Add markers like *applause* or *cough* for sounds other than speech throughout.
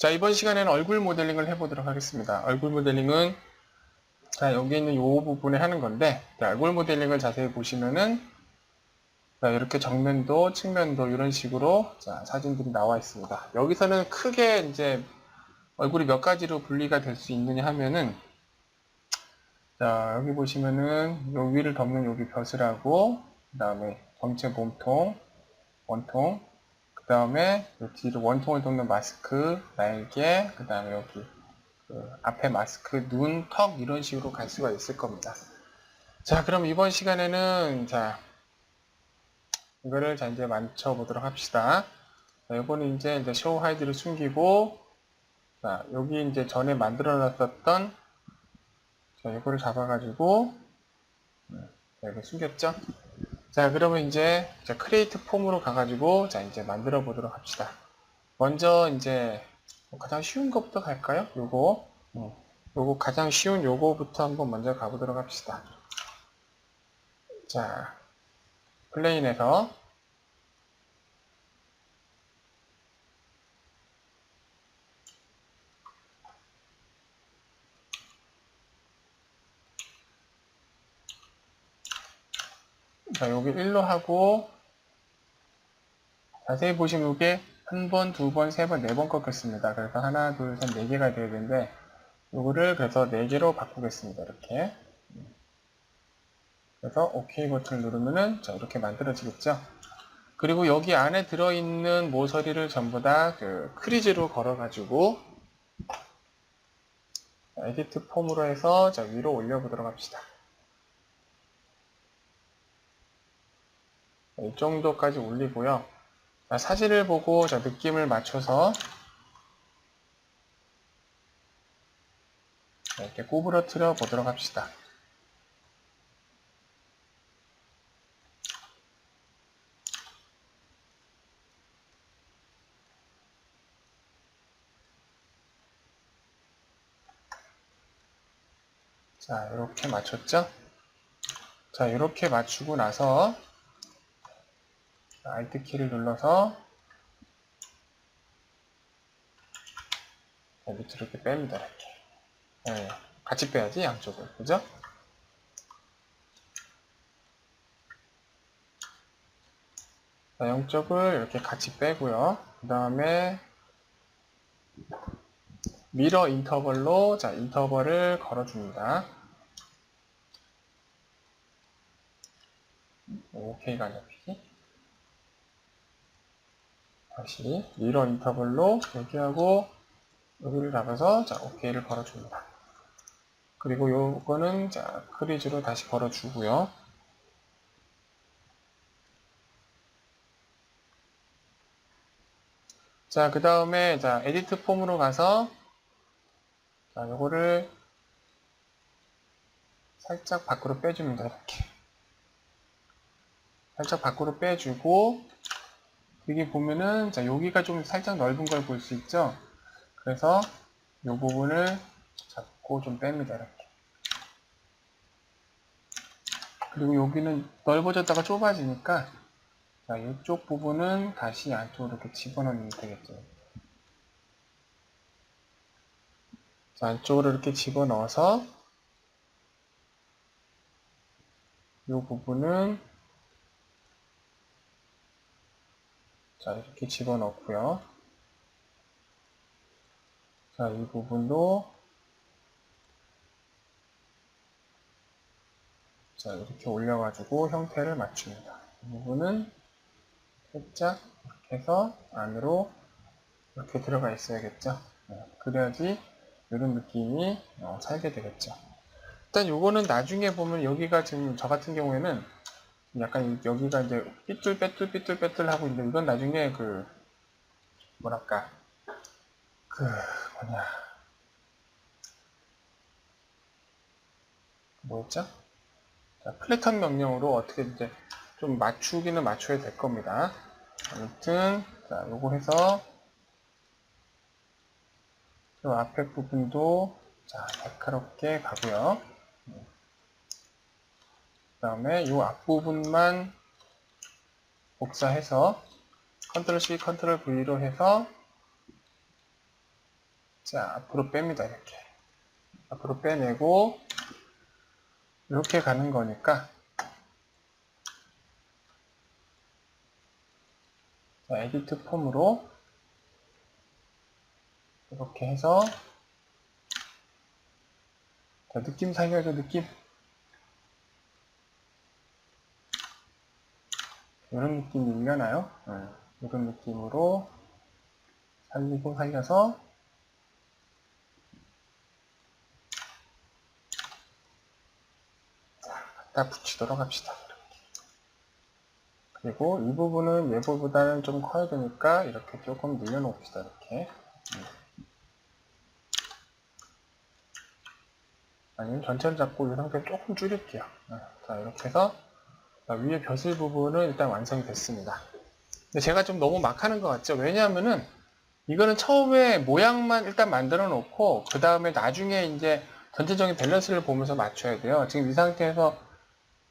자, 이번 시간에는 얼굴 모델링을 해보도록 하겠습니다. 얼굴 모델링은 자, 여기 있는 이 부분에 하는 건데, 자, 얼굴 모델링을 자세히 보시면은 자, 이렇게 정면도, 측면도 이런 식으로 자, 사진들이 나와 있습니다. 여기서는 크게 이제 얼굴이 몇 가지로 분리가 될 수 있느냐 하면은 자, 여기 보시면은 요 위를 덮는 여기 벼슬하고 그 다음에 전체 몸통, 원통, 그 다음에 뒤로 원통을 덮는 마스크, 날개, 그 다음에 여기 그 앞에 마스크, 눈, 턱 이런 식으로 갈 수가 있을 겁니다. 자, 그럼 이번 시간에는 자 이거를 자 이제 맞춰 보도록 합시다. 자, 요거는 이제 이제 쇼 하이드를 숨기고 자 여기 이제 전에 만들어 놨었던 자 이거를 잡아가지고 음, 자, 이렇게 숨겼죠. 자 그러면 이제 자, 크리에이트 폼으로 가가지고 자 이제 만들어 보도록 합시다. 먼저 이제 뭐 가장 쉬운 것부터 갈까요? 요거 음, 요거 가장 쉬운 요거부터 한번 먼저 가보도록 합시다. 자 플레인에서 자, 여기 1로 하고 자세히 보시면 이게 한 번, 두 번, 세 번, 네 번 꺾였습니다. 그래서 하나, 둘, 셋, 네 개가 되어야 되는데 요거를 그래서 네 개로 바꾸겠습니다. 이렇게. 그래서 OK 버튼을 누르면은 자, 이렇게 만들어지겠죠. 그리고 여기 안에 들어있는 모서리를 전부 다 그 크리즈로 걸어가지고 자, 에디트 폼으로 해서 자, 위로 올려보도록 합시다. 자, 이 정도까지 올리고요. 자, 사진을 보고 자, 느낌을 맞춰서 자, 이렇게 구부러뜨려 보도록 합시다. 자, 이렇게 맞췄죠? 자, 이렇게 맞추고 나서 Alt 키를 눌러서 자, 밑으로 이렇게 뺍니다. 이렇게. 네, 같이 빼야지 양쪽을, 그죠? 자, 양쪽을 이렇게 같이 빼고요. 그 다음에 미러 인터벌로 자 인터벌을 걸어줍니다. OK가 잡히지? 다시 미러 인터벌로 여기하고 여기를 잡아서 자 OK를 걸어줍니다. 그리고 요거는 자 크리즈로 다시 걸어주고요. 자, 그 다음에, 자, 에디트 폼으로 가서, 자, 요거를 살짝 밖으로 빼줍니다. 이렇게. 살짝 밖으로 빼주고, 여기 보면은, 자, 여기가 좀 살짝 넓은 걸 볼 수 있죠? 그래서, 요 부분을 잡고 좀 뺍니다. 이렇게. 그리고 여기는 넓어졌다가 좁아지니까, 자, 이쪽 부분은 다시 안쪽으로 이렇게 집어넣으면 되겠죠. 자, 안쪽으로 이렇게 집어넣어서 이 부분은 자, 이렇게 집어넣고요. 자, 이 부분도 자, 이렇게 올려가지고 형태를 맞춥니다. 이 부분은 살짝 해서 안으로 이렇게 들어가 있어야겠죠. 네, 그래야지 이런 느낌이 어, 살게 되겠죠. 일단 요거는 나중에 보면 여기가 지금 저 같은 경우에는 약간 여기가 이제 삐뚤빼뚤 삐뚤빼뚤 하고 있는데 이건 나중에 그 뭐랄까 그 뭐냐 뭐였죠? 자, 플래턴 명령으로 어떻게 이제 좀 맞추기는 맞춰야 될 겁니다. 아무튼 자 요거 해서 이 앞에 부분도 자 날카롭게 가고요. 그 다음에 이 앞부분만 복사해서 컨트롤 C, 컨트롤 V로 해서 자, 앞으로 뺍니다, 이렇게. 앞으로 빼내고, 이렇게 가는 거니까, 자, 에디트 폼으로, 이렇게 해서, 자, 느낌 살려줘, 느낌. 이런 느낌이 일려나요? 네, 이런 느낌으로 살리고 살려서 자, 갖다 붙이도록 합시다. 그리고 이 부분은 얘보다는 좀 커야 되니까 이렇게 조금 늘려놓읍시다. 이렇게. 음. 아니면 전체를 잡고 이 상태를 조금 줄일게요. 네, 자, 이렇게 해서 자, 위에 벼슬 부분은 일단 완성이 됐습니다. 근데 제가 좀 너무 막 하는 것 같죠? 왜냐하면은 이거는 처음에 모양만 일단 만들어 놓고 그 다음에 나중에 이제 전체적인 밸런스를 보면서 맞춰야 돼요. 지금 이 상태에서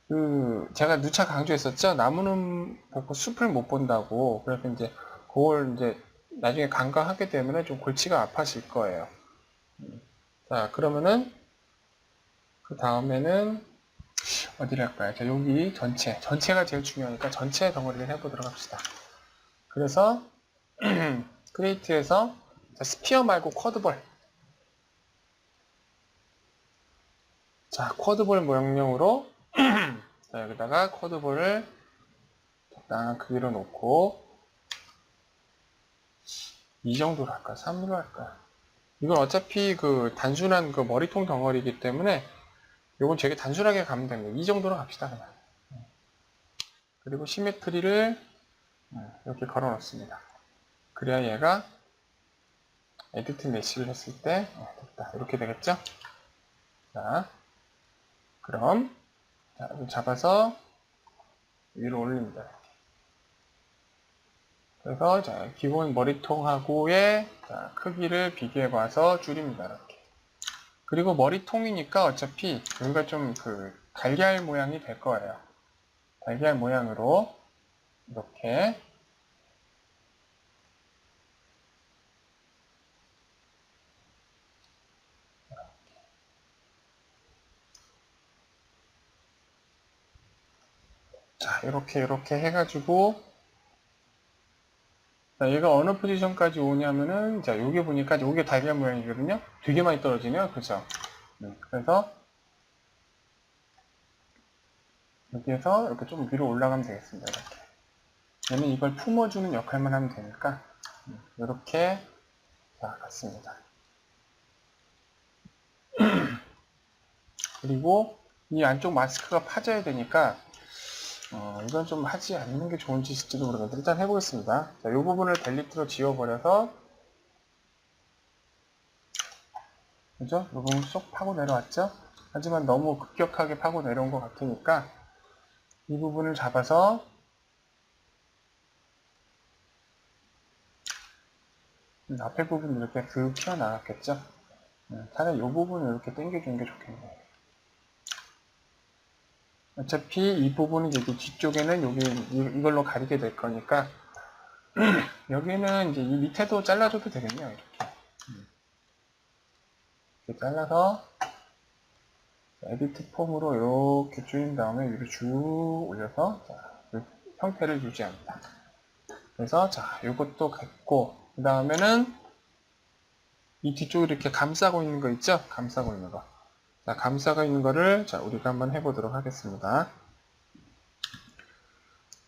그 제가 누차 강조했었죠. 나무는 보고 숲을 못 본다고. 그래서 이제 그걸 이제 나중에 간과하게 되면 좀 골치가 아파질 거예요. 자 그러면은 그 다음에는 어디를 할까요? 자 여기 전체 전체가 제일 중요하니까 전체 덩어리를 해보도록 합시다. 그래서 *clears throat* 크리에이트에서 스피어 말고 쿼드볼 자 쿼드볼 모형령으로 *clears throat* 자 여기다가 쿼드볼을 적당한 크기로 놓고 이 정도로 할까? 3로 할까? 이건 어차피 그 단순한 그 머리통 덩어리이기 때문에 이건 되게 단순하게 가면 됩니다. 이 정도로 갑시다 그냥. 그리고 시메트리를 이렇게 걸어 놓습니다. 그래야 얘가 에디트 메시를 했을 때 어, 됐다 이렇게 되겠죠? 자, 그럼 자, 잡아서 위로 올립니다. 그래서 자, 기본 머리통하고의 자, 크기를 비교해 봐서 줄입니다. 이렇게. 그리고 머리통이니까 어차피 여기가 좀 그 달걀 모양이 될 거예요. 달걀 모양으로 이렇게 자, 이렇게, 이렇게 해가지고, 자, 얘가 어느 포지션까지 오냐면은, 자, 여기 보니까, 여기 달걀 모양이거든요? 되게 많이 떨어지네요. 그죠? 네, 그래서, 여기에서 이렇게 좀 위로 올라가면 되겠습니다. 이렇게. 얘는 이걸 품어주는 역할만 하면 되니까, 이렇게, 자, 갔습니다. *clears throat* 그리고, 이 안쪽 마스크가 파져야 되니까, 어, 이건 좀 하지 않는 게 좋은 짓일지도 모르겠는데 일단 해보겠습니다. 자, 이 부분을 델리트로 지워버려서 그죠? 이 부분 쏙 파고 내려왔죠? 하지만 너무 급격하게 파고 내려온 것 같으니까 이 부분을 잡아서 음, 앞에 부분 이렇게 슥 튀어나왔겠죠? 음, 차라리 이 부분을 이렇게 당겨주는 게 좋겠네요. 어차피 이 부분은 여기 뒤쪽에는 여기 이- 이걸로 가리게 될 거니까 *clears throat* 여기는 이제 이 밑에도 잘라줘도 되겠네요. 이렇게. 이렇게 잘라서 에디트 폼으로 이렇게 줄인 다음에 위로 쭉 올려서 자, 이 형태를 유지합니다. 그래서 자 이것도 됐고 그 다음에는 이 뒤쪽을 이렇게 감싸고 있는 거 있죠? 감싸고 있는 거. 자, 감싸가 있는 거를 자, 우리가 한번 해보도록 하겠습니다.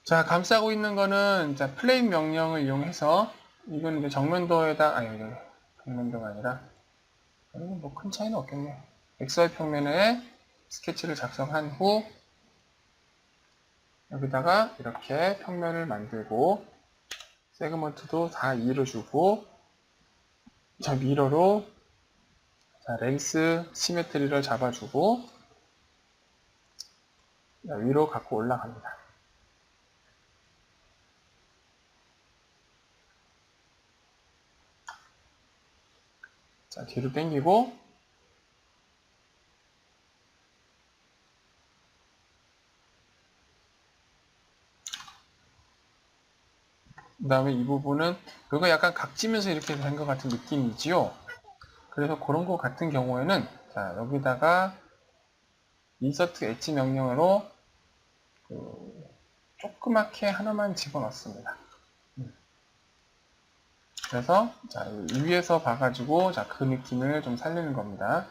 자, 감싸고 있는 거는 자, 플레인 명령을 이용해서 이건 이제 정면도에다 아니 정면도가 아니라 뭐 큰 차이는 없겠네요. XY 평면에 스케치를 작성한 후 여기다가 이렇게 평면을 만들고 세그먼트도 다 이루어주고 자 미러로 자, 레이스 시메트리를 잡아주고 자, 위로 갖고 올라갑니다. 자, 뒤로 당기고 그 다음에 이 부분은 이거 약간 각지면서 이렇게 된 것 같은 느낌이지요. 그래서 그런 거 같은 경우에는 자 여기다가 insert h 명령으로 그 조그맣게 하나만 집어넣습니다. 음. 그래서 자 위에서 봐가지고 자 그 느낌을 좀 살리는 겁니다.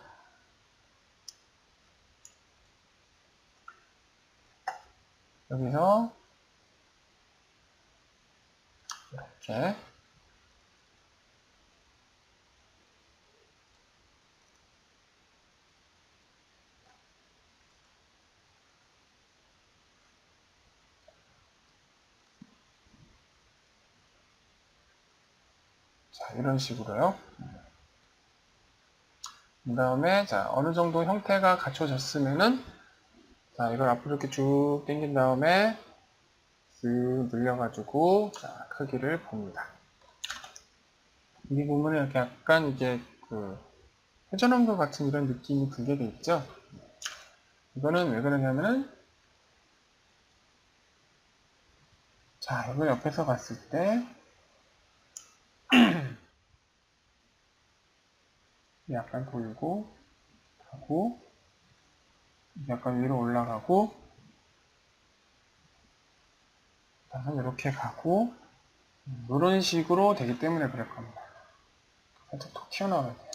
여기서 이렇게 자, 이런 식으로요. 그 다음에, 자, 어느 정도 형태가 갖춰졌으면은, 자, 이걸 앞으로 이렇게 쭉 당긴 다음에, 쓱 늘려가지고, 자, 크기를 봅니다. 이 부분은 이렇게 약간 이제 그, 회전한 것 같은 이런 느낌이 들게 돼 있죠? 이거는 왜 그러냐면은, 자, 이걸 옆에서 봤을 때, *clears throat* 약간 돌고 가고 약간 위로 올라가고 다시 이렇게 가고 이런 식으로 되기 때문에 그럴 겁니다. 살짝 톡 튀어나와야 돼요.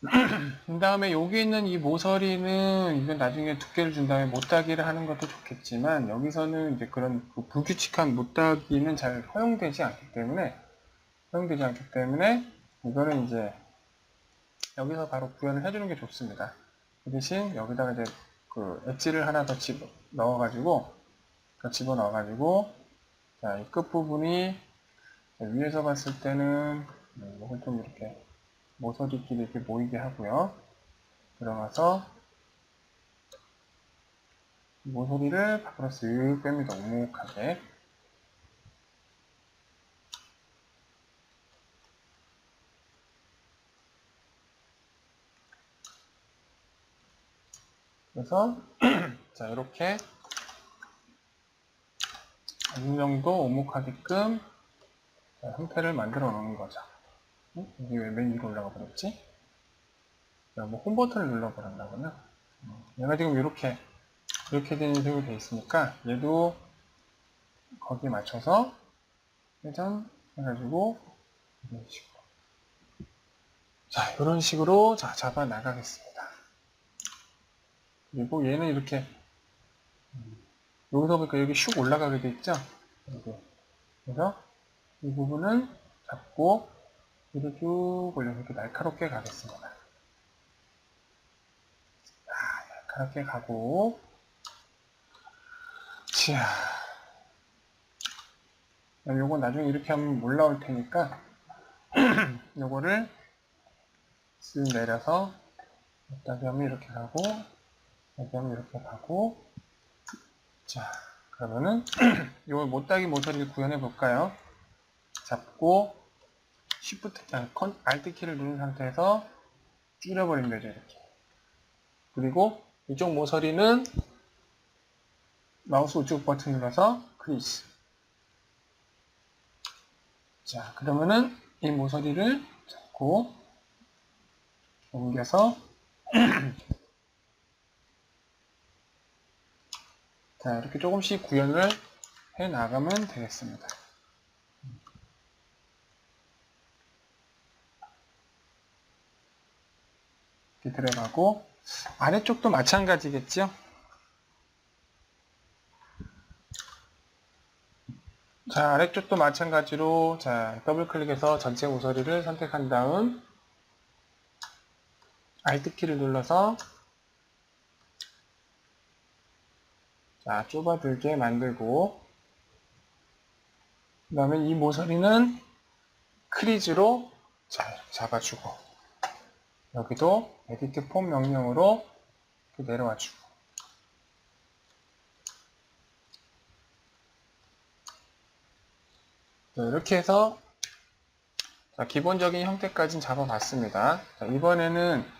*clears throat* 그 다음에 여기 있는 이 모서리는 이건 나중에 두께를 준 다음에 못따기를 하는 것도 좋겠지만 여기서는 이제 그런 그 불규칙한 못따기는 잘 허용되지 않기 때문에 허용되지 않기 때문에 이거는 이제 여기서 바로 구현을 해주는 게 좋습니다. 그 대신 여기다가 이제 그 엣지를 하나 더 집어 넣어가지고 더 집어 넣어가지고 자, 이 끝부분이 위에서 봤을 때는 이걸 좀 이렇게 모서리끼리 이렇게 모이게 하고요. 들어가서 모서리를 밖으로 쓱 뺍니다. 오목하게. 그래서 *clears throat* 자 이렇게 어느 정도 오목하게끔 자, 형태를 만들어 놓는 거죠. 응? 이게 왜맨 위로 올라가 버렸지? 야, 뭐홈 버튼을 눌러 버렸나보네. 얘가 지금 이렇게 이렇게 된 식으로 돼 있으니까 얘도 거기에 맞춰서 회전 해가지고 이런 식으로 자 이런 식으로 자 잡아 나가겠습니다. 그리고 얘는 이렇게 음, 여기서 보니까 여기 슉 올라가게 돼 있죠? 여기. 그래서 이 부분을 잡고 위로 쭉 올려서 이렇게 날카롭게 가겠습니다. 아, 날카롭게 가고 자 요거 나중에 이렇게 하면 올라올 테니까 *clears throat* 요거를 쓱 내려서 여기다 하면 이렇게 가고 하면 이렇게 가고. 자 그러면은 요 못따기 모서리를 구현해 볼까요? 잡고 Shift, 아, 컨, Alt 키를 누른 상태에서 줄여버리면 되죠 이렇게. 그리고 이쪽 모서리는 마우스 우측 버튼 눌러서 크리스 자 그러면은 이 모서리를 잡고 옮겨서 *clears throat* 자, 이렇게 조금씩 구현을 해 나가면 되겠습니다. 이렇게 들어가고 아래쪽도 마찬가지겠죠? 자, 아래쪽도 마찬가지로 자, 더블 클릭해서 전체 모서리를 선택한 다음 Alt 키를 눌러서 자, 좁아들게 만들고 그 다음에 이 모서리는 크리즈로 잘 잡아주고 여기도 에디트 폼 명령으로 내려와주고 자, 이렇게 해서 자, 기본적인 형태까지는 잡아봤습니다. 자, 이번에는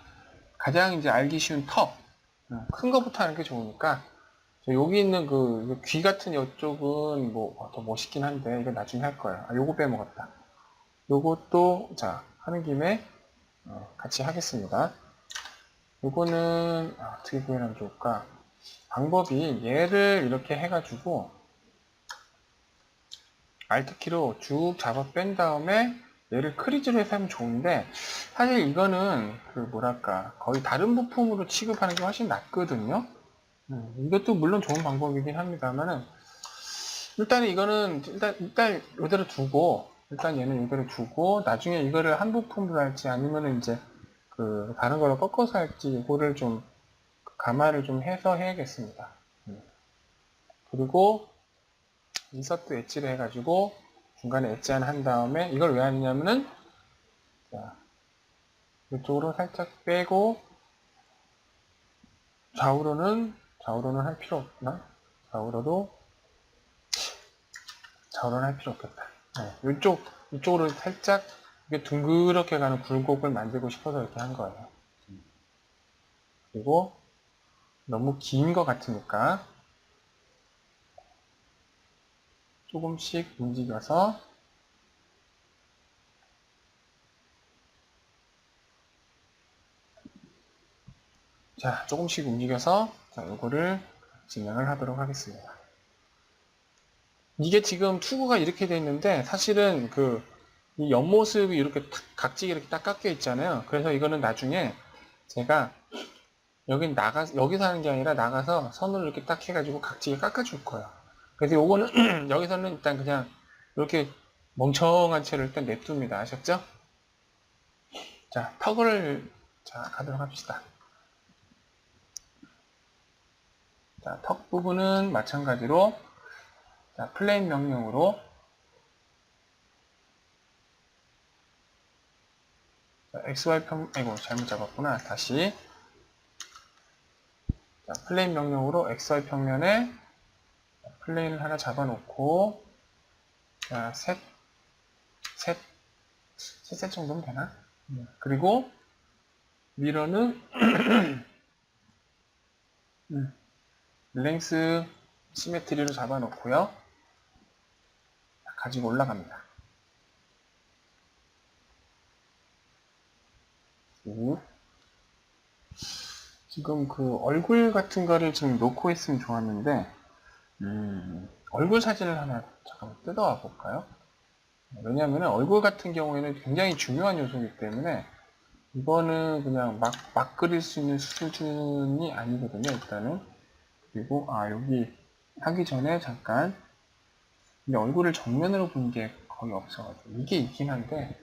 가장 이제 알기 쉬운 턱, 큰 거부터 하는 게 좋으니까 여기 있는 그 귀 같은 이쪽은 뭐 더 멋있긴 한데 이거 나중에 할 거예요. 아, 요거 빼먹었다. 요것도 자 하는 김에 어, 같이 하겠습니다. 요거는 아, 어떻게 구현하면 좋을까? 방법이 얘를 이렇게 해가지고 Alt키로 쭉 잡아 뺀 다음에 얘를 크리즈로 해서 하면 좋은데 사실 이거는 그 뭐랄까 거의 다른 부품으로 취급하는 게 훨씬 낫거든요. 음, 이것도 물론 좋은 방법이긴 합니다만은 일단 이거는 일단 일단 이대로 두고 일단 얘는 이대로 두고 나중에 이거를 한 부품으로 할지 아니면은 이제 그 다른 걸로 꺾어서 할지 이거를 좀 감안을 좀 해서 해야겠습니다. 음. 그리고 인서트 엣지를 해가지고 중간에 엣지 하나 한 다음에 이걸 왜 하느냐면은 자 이쪽으로 살짝 빼고 좌우로는 좌우로는 할 필요 없나? 좌우로도 좌우로는 할 필요 없겠다. 네, 이쪽 이쪽으로 살짝 이게 둥그렇게 가는 굴곡을 만들고 싶어서 이렇게 한 거예요. 그리고 너무 긴 것 같으니까 조금씩 움직여서 자 조금씩 움직여서 자 요거를 진행을 하도록 하겠습니다. 이게 지금 투구가 이렇게 돼 있는데 사실은 그이 옆모습이 이렇게 탁- 각지게 이렇게 딱 깎여 있잖아요. 그래서 이거는 나중에 제가 여긴 나가 여기서 하는 게 아니라 나가서 선을 이렇게 딱 해가지고 각지게 깎아줄 거예요. 그래서 요거는 *clears throat* 여기서는 일단 그냥 이렇게 멍청한 채로 일단 냅둡니다. 아셨죠? 자 턱을 자 가도록 합시다. 자, 턱 부분은 마찬가지로 자, 플레인 명령으로 자, XY 평, 아이고, 잘못 잡았구나. 다시. 자, 플레인 명령으로 XY 평면에 플레인을 하나 잡아놓고, 자, 셋, 셋, 셋셋 정도면 되나? 네. 그리고, 미러는, *clears throat* 음, 랭스 시메트리로 잡아놓고요. 가지고 올라갑니다. 쭉. 지금 그 얼굴 같은 거를 지금 놓고 있으면 좋았는데, 음, 얼굴 사진을 하나 잠깐 뜯어와 볼까요? 왜냐하면 얼굴 같은 경우에는 굉장히 중요한 요소이기 때문에 이거는 그냥 막, 막 그릴 수 있는 수준이 아니거든요, 일단은. 그리고, 아, 여기 하기 전에 잠깐, 근데 얼굴을 정면으로 본 게 거의 없어가지고, 이게 있긴 한데,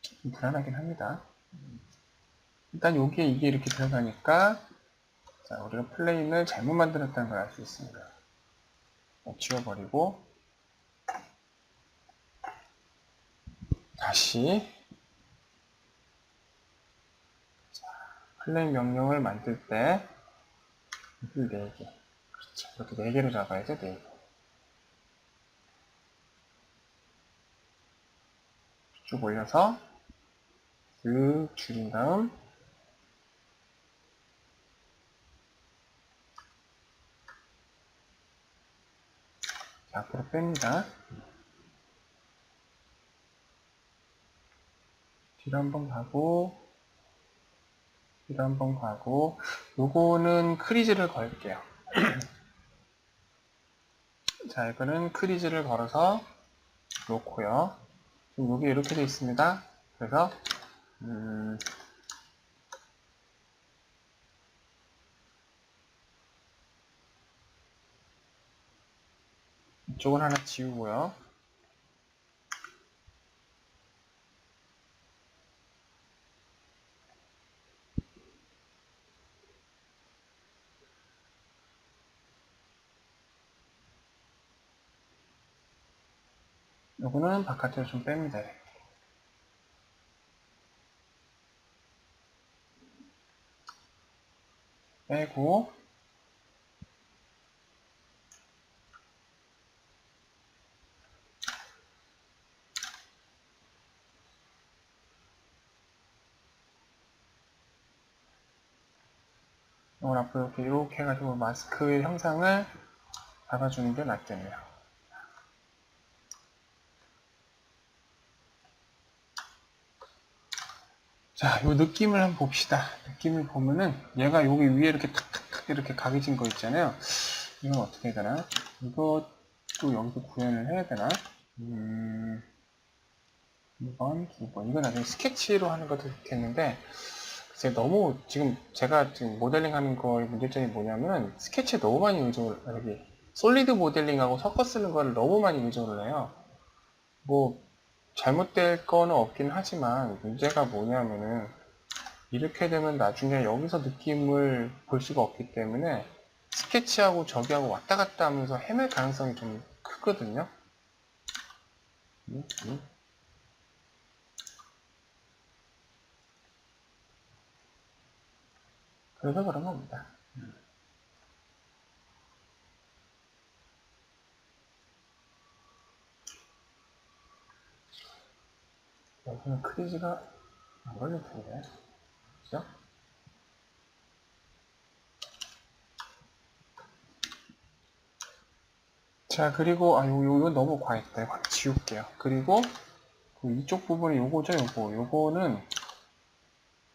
좀 불안하긴 합니다. 일단 여기에 이게 이렇게 들어가니까, 자, 우리가 플레인을 잘못 만들었다는 걸 알 수 있습니다. 자, 지워버리고, 다시, 플레인 명령을 만들 때, 이걸 4개. 그렇죠. 이렇게 4개로 잡아야죠, 4개. 쭉 올려서, 쓱 줄인 다음, 자, 앞으로 뺍니다. 뒤로 한번 가고, 뒤로 한번 가고, 요거는 크리즈를 걸게요. *clears throat* 자, 이거는 크리즈를 걸어서 놓고요. 지금 여기 이렇게 되어 있습니다. 그래서, 음, 이쪽은 하나 지우고요. 요거는 바깥으로 좀 뺍니다. 빼고 이걸 앞으로 이렇게 이렇게 해가지고 마스크의 형상을 잡아주는 게 낫겠네요. 자, 요 느낌을 한번 봅시다. 느낌을 보면은 얘가 여기 위에 이렇게 탁탁탁 이렇게 각이진 거 있잖아요. 이건 어떻게 해야 되나? 이것도 여기서 구현을 해야 되나? 음, 2번, 2번. 이건 나중에 스케치로 하는 것도 좋겠는데, 글쎄 너무 지금 제가 지금 모델링 하는 거의 문제점이 뭐냐면 스케치에 너무 많이 의존을, 여기, 솔리드 모델링하고 섞어 쓰는 거를 너무 많이 의존을 해요. 뭐, 잘못될 거는 없긴 하지만 문제가 뭐냐면은 이렇게 되면 나중에 여기서 느낌을 볼 수가 없기 때문에 스케치하고 저기하고 왔다 갔다 하면서 헤맬 가능성이 좀 크거든요. 그래서 그런 겁니다. 여기는 크리즈가 안 걸릴 텐데. 그죠? 자, 그리고, 아, 요, 요, 요 너무 과했다. 이거 지울게요. 그리고, 그 이쪽 부분이 요거죠, 요거. 요거는,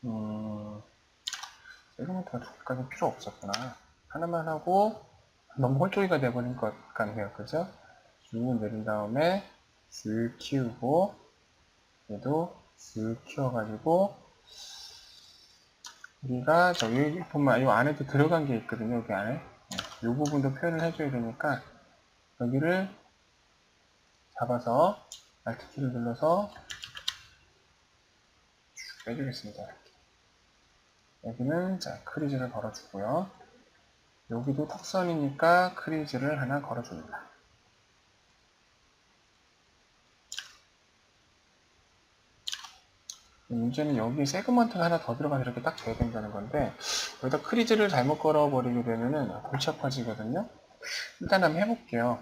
음, 세그먼트가 두 개까지 필요 없었구나. 하나만 하고, 너무 홀쭉이가 돼버린 것 같네요. 그죠? 쭉 내린 다음에, 슥 키우고, 얘도 슥 키워가지고 우리가 저기 보면 이 안에도 들어간 게 있거든요 여기 안에. 이 부분도 표현을 해줘야 되니까 여기를 잡아서 Alt 키를 눌러서 쭉 빼주겠습니다 여기는 자 크리즈를 걸어주고요. 여기도 턱선이니까 크리즈를 하나 걸어줍니다 문제는 여기 세그먼트가 하나 더 들어가서 이렇게 딱 돼야 된다는 건데 여기다 크리즈를 잘못 걸어버리게 되면은 골치 아파지거든요? 일단 한번 해볼게요.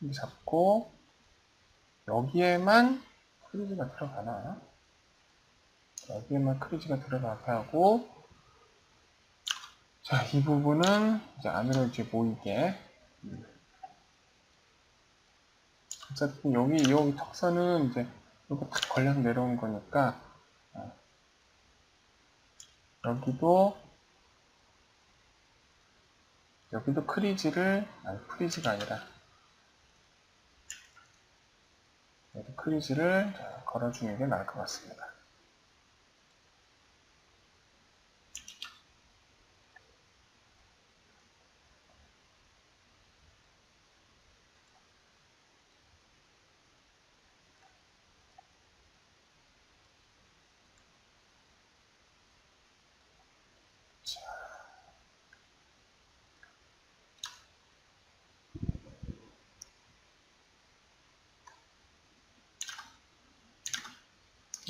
이렇게 잡고 여기에만 크리즈가 들어가나? 여기에만 크리즈가 들어가게 하고 자 이 부분은 이제 안으로 이제 모이게. 어차피 여기 여기 턱선은 이제 이거 탁 걸려서 내려온 거니까 어. 여기도 여기도 크리즈를 아니 크리즈가 아니라 여기 크리즈를 걸어주는 게 나을 것 같습니다.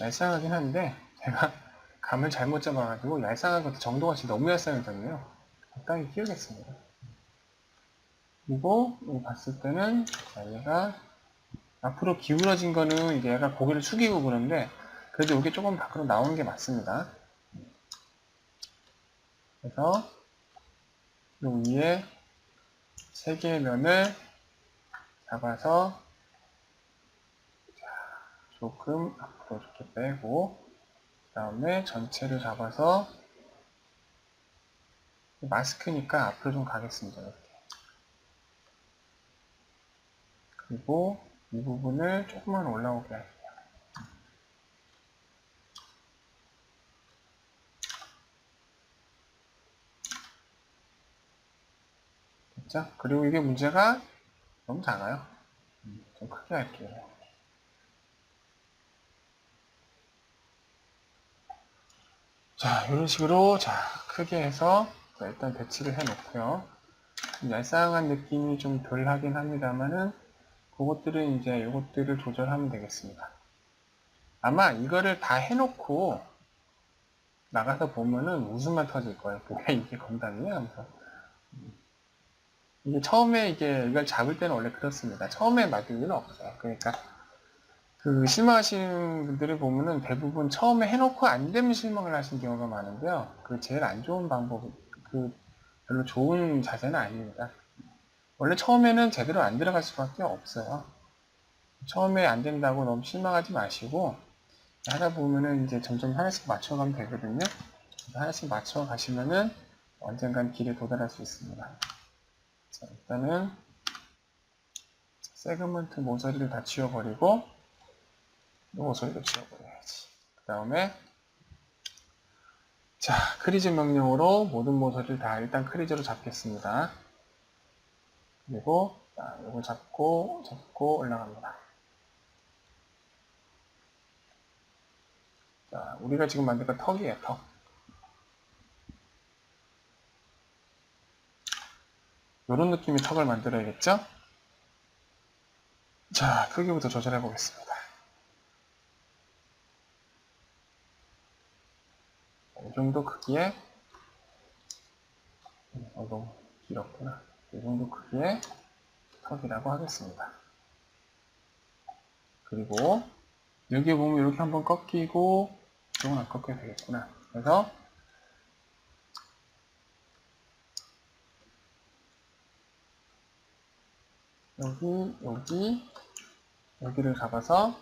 얄쌍하긴 한데 제가 *laughs* 감을 잘못 잡아가지고 얄쌍한 것도 정도가 지금 너무 얄쌍해졌네요. 적당히 끼우겠습니다. 그리고 봤을 때는 자, 얘가 앞으로 기울어진 거는 이제 얘가 고개를 숙이고 그러는데 그래도 이게 조금 밖으로 나오는 게 맞습니다. 그래서 이 위에 세 개의 면을 잡아서 조금 앞으로 이렇게 빼고 그 다음에 전체를 잡아서 마스크니까 앞으로 좀 가겠습니다. 이렇게. 그리고 이 부분을 조금만 올라오게 할게요. 됐죠? 그리고 이게 문제가 너무 작아요. 음, 좀 크게 할게요. 자, 이런 식으로, 자, 크게 해서, 자, 일단 배치를 해 놓고요. 얄쌍한 느낌이 좀 덜 하긴 합니다만은, 그것들은 이제 이것들을 조절하면 되겠습니다. 아마 이거를 다 해놓고, 나가서 보면은 웃음만 터질 거예요. 뭐야, 이게 건담이야? 하면서. 이게 처음에 이게 이걸 잡을 때는 원래 그렇습니다. 처음에 맞을 일은 없어요. 그러니까, 그 실망하시는 분들을 보면은 대부분 처음에 해놓고 안 되면 실망을 하시는 경우가 많은데요. 그 제일 안 좋은 방법, 그 별로 좋은 자세는 아닙니다. 원래 처음에는 제대로 안 들어갈 수밖에 없어요. 처음에 안 된다고 너무 실망하지 마시고 하다 보면은 이제 점점 하나씩 맞춰가면 되거든요. 하나씩 맞춰 가시면은 언젠간 길에 도달할 수 있습니다. 자, 일단은 세그먼트 모서리를 다 지워버리고 이 모서리도 지워버려야지. 그 다음에 자 크리즈 명령으로 모든 모서리를 다 일단 크리즈로 잡겠습니다. 그리고 자, 이걸 잡고 잡고 올라갑니다. 자, 우리가 지금 만든 건 턱이에요, 턱. 이런 느낌의 턱을 만들어야겠죠? 자, 크기부터 조절해 보겠습니다. 이 정도 크기에 어, 너무 길었구나. 이 정도 크기의 턱이라고 하겠습니다. 그리고 여기 보면 이렇게 한번 꺾이고 이쪽은 안 꺾여도 되겠구나. 그래서 여기 여기 여기를 잡아서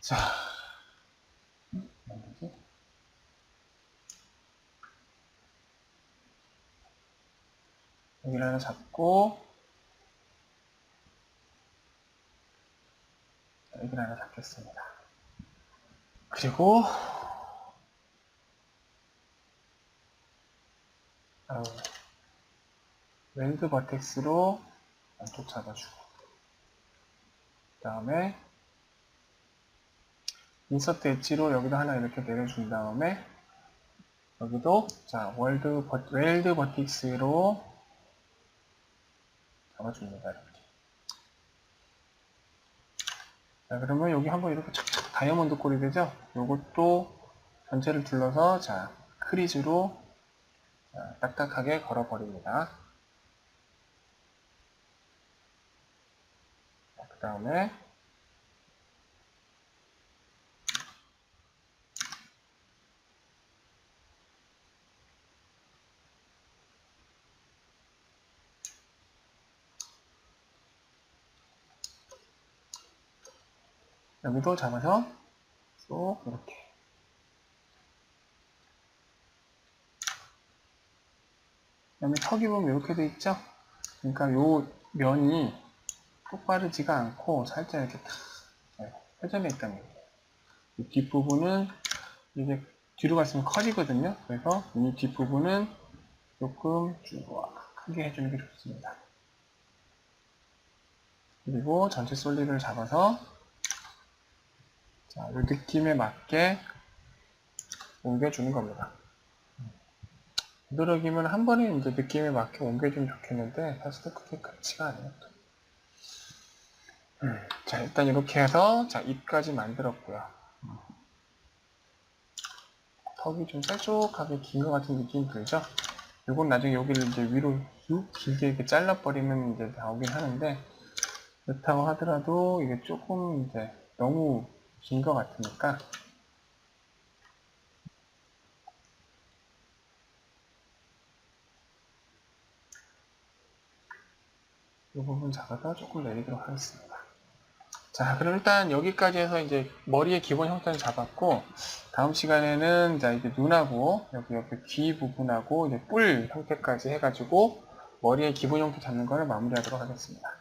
자 뭐지? 여기를 하나 잡고 여기를 하나 잡겠습니다. 그리고 어, 웰드 버텍스로 안쪽 잡아주고 그 다음에 인서트 엣지로 여기도 하나 이렇게 내려준 다음에 여기도 자 월드 버, 웰드 버틱스로 잡아줍니다 이렇게 자 그러면 여기 한번 이렇게 착착 다이아몬드 꼴이 되죠? 요것도 전체를 둘러서 자 크리즈로 자, 딱딱하게 걸어버립니다. 그 다음에 여기도 잡아서 쏙 이렇게 그다음에 턱이 보면 이렇게 돼 있죠? 그러니까 요 면이 똑바르지가 않고 살짝 이렇게 탁 네, 회전해 있다는 거예요. 이 뒷부분은 이게 뒤로 갈수록 커지거든요. 그래서 이 뒷부분은 조금 쭉 크게 해주는 게 좋습니다. 그리고 전체 솔리를 잡아서 자, 이 느낌에 맞게 옮겨주는 겁니다. 되도록이면 한 번에 이제 느낌에 맞게 옮겨주면 좋겠는데 사실 그렇게 그렇지가 않아요. 음, 자, 일단 이렇게 해서 자, 입까지 만들었고요. 음. 턱이 좀 뾰족하게 긴 것 같은 느낌이 들죠? 이건 나중에 여기를 이제 위로 쭉 길게 이렇게 잘라버리면 이제 나오긴 하는데 그렇다고 하더라도 이게 조금 이제 너무 긴 것 같으니까 이 부분 잡아서 조금 내리도록 하겠습니다. 자, 그럼 일단 여기까지 해서 이제 머리의 기본 형태는 잡았고, 다음 시간에는 자, 이제 눈하고, 여기 옆에 귀 부분하고, 이제 뿔 형태까지 해가지고, 머리의 기본 형태 잡는 거를 마무리하도록 하겠습니다.